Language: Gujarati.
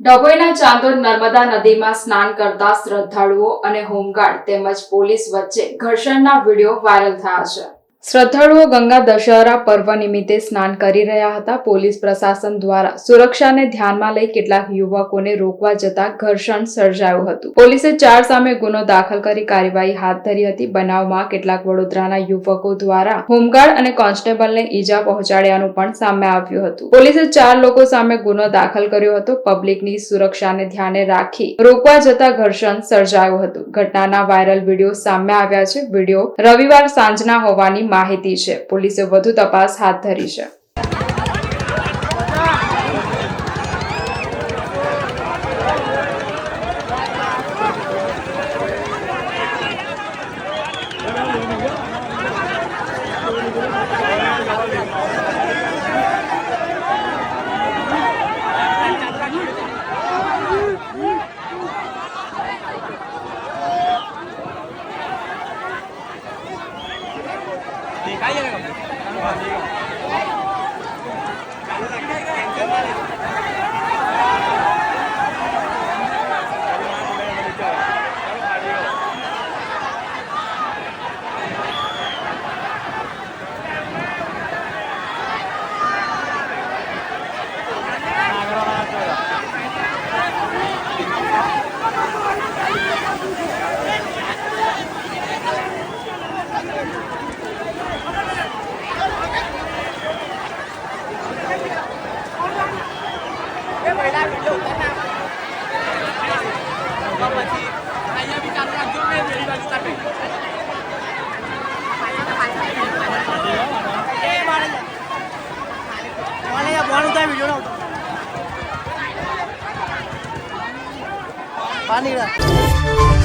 ડભોઈના ચાંદોદ નર્મદા નદીમાં સ્નાન કરતા શ્રદ્ધાળુઓ અને હોમગાર્ડ તેમજ પોલીસ વચ્ચે ઘર્ષણના વીડિયો વાયરલ થયા છે. શ્રદ્ધાળુઓ ગંગા દશહરા પર્વ નિમિત્તે સ્નાન કરી રહ્યા હતા. પોલીસ પ્રશાસન દ્વારા સુરક્ષાને ધ્યાનમાં લઈ કેટલાક યુવકોને રોકવા જતા ઘર્ષણ સર્જાયું હતું. પોલીસે ચાર સામે ગુનો દાખલ કરી કાર્યવાહી હાથ ધરી હતી. બનાવમાં કેટલાક વડોદરાના યુવકો દ્વારા હોમગાર્ડ અને કોન્સ્ટેબલને ઈજા પહોંચાડ્યાનું પણ સામે આવ્યું હતું. પોલીસે ચાર લોકો સામે ગુનો દાખલ કર્યો હતો. પબ્લિકની સુરક્ષાને ધ્યાને રાખી રોકવા જતા ઘર્ષણ સર્જાયું હતું. ઘટનાના વાયરલ વીડિયો સામે આવ્યા છે. વીડિયો રવિવાર સાંજના હોવાની માહિતી છે. પોલીસે વધુ તપાસ હાથ ધરી છે. ยัง પાણી